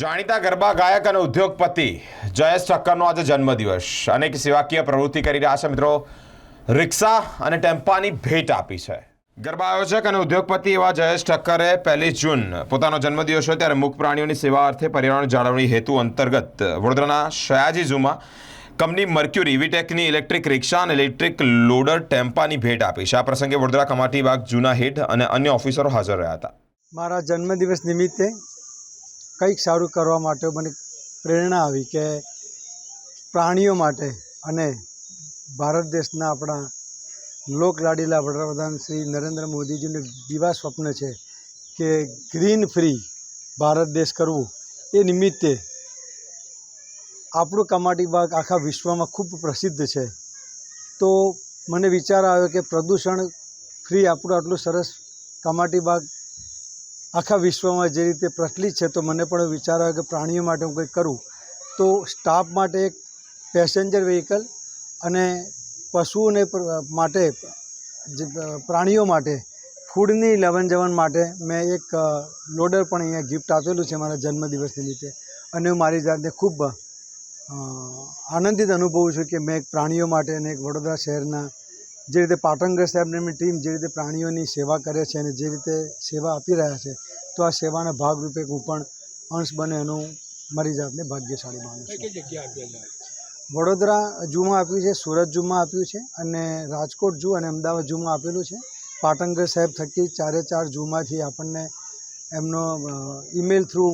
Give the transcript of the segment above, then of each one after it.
જાણીતા ગરબા ગાયક અને ઉદ્યોગપતિ જયેશ ઠક્કરનો આજે જન્મદિવસ. અનેક સેવાકીય પ્રવૃત્તિ કરી રહ્યા છે મિત્રો. રિક્ષા અને ટેમ્પાની ભેટ આપી છે. ગરબા આયોજક અને ઉદ્યોગપતિ એવા જયેશ ઠક્કરે પહેલી જૂન પોતાનો જન્મદિવસ હોય ત્યારે મુખ પ્રાણીઓની સેવા અર્થે પર્યાવરણ જાળવણી હેતુ અંતર્ગત વડોદરાના સયાજી ઝૂમાં કંપની મર્ક્યુરી વિટેકની ઇલેક્ટ્રિક રિક્ષા અને ઇલેક્ટ્રિક લોડર ટેમ્પાની ભેટ આપી છે. આ પ્રસંગે વડોદરા કમાટી બાગ જૂના હેડ અને અન્ય ઓફિસરો હાજર રહ્યા હતા. મારા જન્મદિવસ નિમિત્તે કંઈક સારું કરવા માટે મને પ્રેરણા આવી કે પ્રાણીઓ માટે અને ભારત દેશના આપણા લોકલાડીલા વડાપ્રધાન શ્રી નરેન્દ્ર મોદીજીનું દીવા સ્વપ્ન છે કે ગ્રીન ફ્રી ભારત દેશ કરવું એ નિમિત્તે આપણું કમાટી બાગ આખા વિશ્વમાં ખૂબ પ્રસિદ્ધ છે. તો મને વિચાર આવ્યો કે પ્રદૂષણ ફ્રી આપણું આટલું સરસ કમાટી બાગ આખા વિશ્વમાં જે રીતે પ્રચલિત છે, તો મને પણ વિચાર આવ્યો કે પ્રાણીઓ માટે હું કંઈક કરું. તો સ્ટાફ માટે એક પેસેન્જર વ્હીકલ અને પશુઓને માટે પ્રાણીઓ માટે, ફૂડની લેવન જવન માટે મેં એક લોડર પણ અહીંયા ગિફ્ટ આપેલું છે મારા જન્મદિવસની નિમિત્તે અને હું મારી જાતને ખૂબ આનંદિત અનુભવું છું કે મેં એક પ્રાણીઓ માટે અને એક વડોદરા શહેરના જે રીતે પાટણગર સાહેબની ટીમ જે રીતે પ્રાણીઓની સેવા કરે છે અને જે રીતે સેવા આપી રહ્યા છે તો આ સેવાના ભાગરૂપે હું પણ અંશ બને એનું મારી જાતને ભાગ્યશાળી માનું છું. કઈ જગ્યા આપેલા વડોદરા જૂમાં આપ્યું છે સુરત જૂમાં આપ્યું છે અને રાજકોટ જૂ અને અમદાવાદ જૂમાં આપેલું છે. પાટણગર સાહેબ થકી ચારે ચાર જૂમાંથી આપણને એમનો ઈમેલ થ્રુ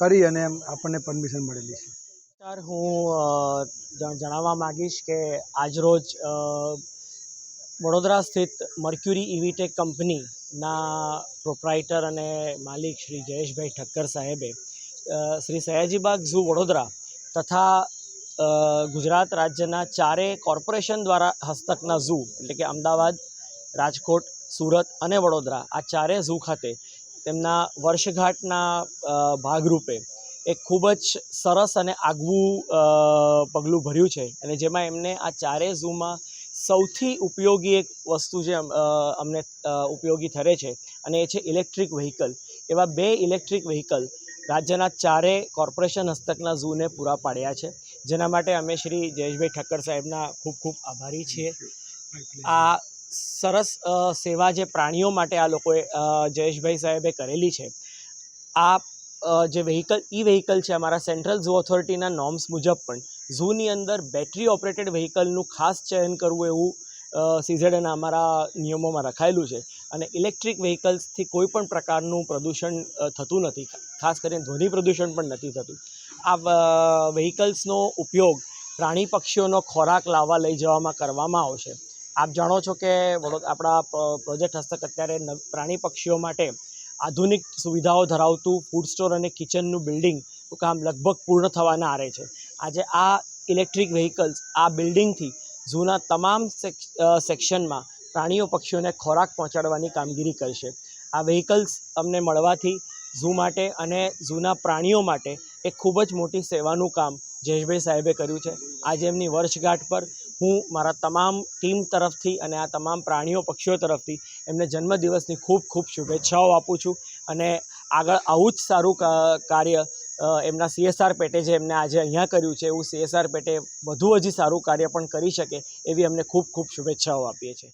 કરી અને એમ આપણને પરમિશન મળેલી છે. સર હું જ- જણાવવા માગીશ કે આજરોજ વડોદરા સ્થિત મર્ક્યુરી ઇવીટેક કંપનીના પ્રોપ્રાઇટર અને માલિક શ્રી જયેશભાઈ ઠક્કર સાહેબે શ્રી સયાજીબાગ ઝૂ વડોદરા તથા ગુજરાત રાજ્યના ચારે કોર્પોરેશન દ્વારા હસ્તકના ઝૂ, એટલે કે અમદાવાદ, રાજકોટ, સુરત અને વડોદરા, આ ચારે ઝૂ ખાતે તેમના વર્ષગાંઠના ભાગરૂપે એક ખૂબ જ સરસ અને આગવું પગલું ભર્યું છે. અને જેમાં એમને આ ચારે ઝૂમાં સૌથી ઉપયોગી એક વસ્તુ જે અમને ઉપયોગી ઠરે છે અને એ છે ઇલેક્ટ્રિક વ્હીકલ. એવા બે ઇલેક્ટ્રિક વ્હીકલ રાજ્યના ચારે કોર્પોરેશન હસ્તકના ઝૂને પૂરા પાડ્યા છે. જેના માટે અમે શ્રી જયેશભાઈ ઠક્કર સાહેબના ખૂબ ખૂબ આભારી છીએ. આ સરસ સેવા જે પ્રાણીઓ માટે આ લોકોએ જયેશભાઈ સાહેબે કરેલી છે. આ જે વ્હીકલ, ઈ વ્હીકલ છે અમારા સેન્ટ્રલ ઝૂ ઓથોરિટીના નોર્મ્સ મુજબ પણ ઝૂની અંદર બેટરી ઓપરેટેડ વ્હીકલનું ખાસ ચયન કરવું એવું સીઝેડના અમારા નિયમોમાં રખાયેલું છે. અને ઇલેક્ટ્રિક વ્હીકલ્સથી કોઈ પણ પ્રકારનું પ્રદૂષણ થતું નથી. ખાસ કરીને ધ્વનિ પ્રદૂષણ પણ નથી થતું. આ વ્હીકલ્સનો ઉપયોગ પ્રાણી પક્ષીઓનો ખોરાક લાવવા લઈ જવામાં કરવામાં આવશે આપ જાણો છો કે વડોદ આપણા પ્રોજેક્ટ હસ્તક અત્યારે પ્રાણી પક્ષીઓ માટે આધુનિક સુવિધાઓ ધરાવતું ફૂડ સ્ટોર અને કિચનનું બિલ્ડિંગ કામ લગભગ પૂર્ણ થવાના આરે છે. આજે આ ઇલેક્ટ્રિક વ્હીકલ્સ આ બિલ્ડિંગથી ઝૂના તમામ સેક- સેક્શનમાં પ્રાણીઓ પક્ષીઓને ખોરાક પહોંચાડવાની કામગીરી કરશે. આ વ્હીકલ્સ અમને મળવાથી ઝૂ માટે અને ઝૂના પ્રાણીઓ માટે એક ખૂબ જ મોટી સેવાનું કામ જયેશભાઈ સાહેબે કર્યું છે. આજે એમની વર્ષગાંઠ પર હું મારા તમામ ટીમ તરફથી અને આ તમામ પ્રાણીઓ પક્ષીઓ તરફથી એમને જન્મદિવસની ખૂબ ખૂબ શુભેચ્છાઓ આપું છું અને આગળ આવું જ સારું કાર્ય એમના સીએસઆર પેટે જે એમને આજે અહીંયા કર્યું છે, એવું સીએસઆર પેટે વધુ હજી સારું કાર્ય પણ કરી શકે, એવી અમને ખૂબ ખૂબ શુભેચ્છાઓ આપીએ છીએ.